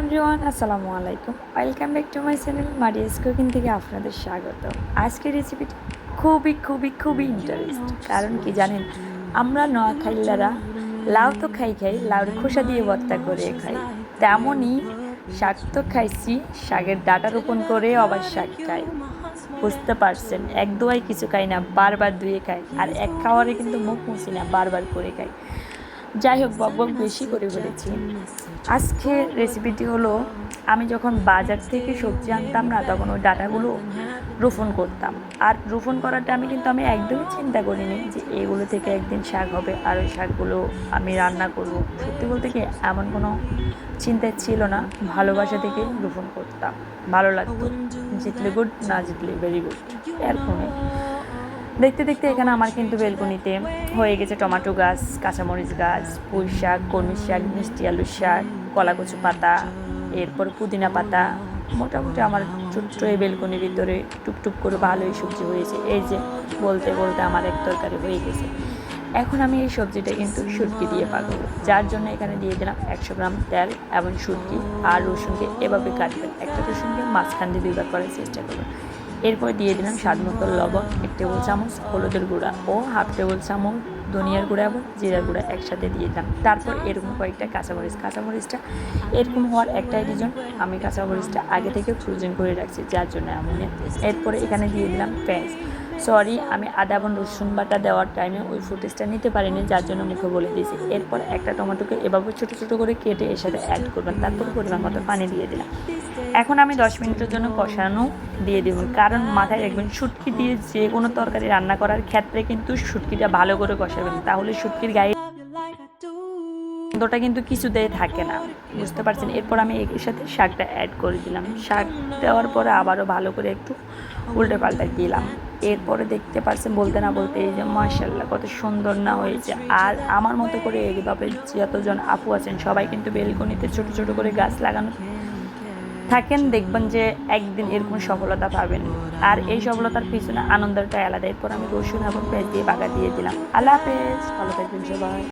Everyone, আসসালামু আলাইকুম। Welcome back to my channel Maria's cooking থেকে আপনাদের স্বাগত। আজকের রেসিপিটি খুবই খুবই খুবই ইন্টারেস্ট কারণ কি জানেন, আমরা নোয়াখাইলারা লাউ তো খাই খাই, লাউর খোসা দিয়ে ভর্তা করে খাই। তেমনই শাক তো খাইছি, শাকের ডাটা রোপণ করে আবার শাক খাই। বুঝতে পারছেন, এক দোয়াই কিছু খাই না, বারবার ধুয়ে খাই। আর এক খাওয়ারে কিন্তু মুখ মুছি না, বারবার করে খাই। যাই হোক, বক বক বেশি করে বলেছি। আজকে রেসিপিটি হলো, আমি যখন বাজার থেকে সবজি আনতাম না, তখন ওই ডাটাগুলো রোপণ করতাম। আর রোপণ করাটা আমি কিন্তু আমি একদমই চিন্তা করিনি যে এগুলো থেকে একদিন শাক হবে, আর ওই শাকগুলো আমি রান্না করব। সত্যি বলতে কি, এমন কোনো চিন্তা ছিল না, ভালোবাসা থেকে রোপণ করতাম। ভালো লাগতো জিতলে গুড না জিতলে ভেরি গুড এরকমই। দেখতে দেখতে এখানে আমার কিন্তু বেলকনিতে হয়ে গেছে টমেটো গাছ, কাঁচামরিচ গাছ, পুঁই শাক, কলমি শাক, মিষ্টি আলুর শাক, কলাকচু পাতা, এরপর পুদিনা পাতা। মোটামুটি আমার ছোট্ট এই বেলকনির ভিতরে টুকটুক করে ভালোই সবজি হয়েছে। এই যে বলতে বলতে আমার এক তরকারি হয়ে গেছে। এখন আমি এই সবজিটা কিন্তু সুটকি দিয়ে পাকাবো। যার জন্য এখানে দিয়ে দিলাম একশো গ্রাম তেল এবং সুটকি আর রসুনকে এভাবে কাটবেন। একটা রসুনকে মাঝখান দিয়ে দুইবার করার চেষ্টা করবেন এরপর দিয়ে দিলাম স্বাদ মতো লবণ, এক টেবিল চামচ হলুদের গুঁড়া ও হাফ টেবিল চামচ ধনিয়ার গুঁড়া এবং জিরার গুঁড়া একসাথে দিয়ে দিলাম। তারপর এরকম কয়েকটা কাঁচামরিচ, কাঁচামরিচটা এরকম হওয়ার একটাই রিজন আমি কাঁচামরিচটা আগে থেকে ফ্রোজেন করে রাখছি, যার জন্য এমন এরপরে এখানে দিয়ে দিলাম পেঁয়াজ। সরি আমি আদা এবং রসুন বাটা দেওয়ার টাইমে ওই ফুটেজটা নিতে পারিনি, যার জন্য মুখে বলে দিয়েছি। এরপর একটা টমেটোকে এভাবে ছোটো ছোটো করে কেটে এর সাথে অ্যাড করবেন। তারপর পরিমাণ মতো পানি দিয়ে দিলাম। এখন আমি দশ মিনিটের জন্য কষানো দিয়ে দেব। কারণ মাথায় রাখবেন শুটকি দিয়ে যে কোনো তরকারি রান্না করার ক্ষেত্রে কিন্তু শুটকিটা ভালো করে কষাবেন। তাহলে শুটকির গায়ে গন্ধটা কিন্তু কিছুতেই থাকে না। বুঝতে পারছেন? এরপর আমি এর সাথে শাকটা অ্যাড করে দিলাম। শাক দেওয়ার পরে আবারও ভালো করে একটু উল্টে পাল্টা দিলাম। এরপরে দেখতে পারছেন বলতে না বলতে এই যে মার্শাল্লাহ কত সুন্দর না হয়েছে। আর আমার মতো করে এইভাবে যতজন আপু আছেন, সবাই কিন্তু বেলকনিতে ছোট ছোট করে গাছ লাগানো থাকেন, দেখবেন যে একদিন এরকম সফলতা পাবেন। আর এই সফলতার পিছনে আনন্দটা আলাদা এরপর আমি রসুন এবং পেঁয়াজ দিয়ে বাগা দিয়ে দিলাম। আল্লাহ হাফেজ, ভালো থাকবেন সবাই।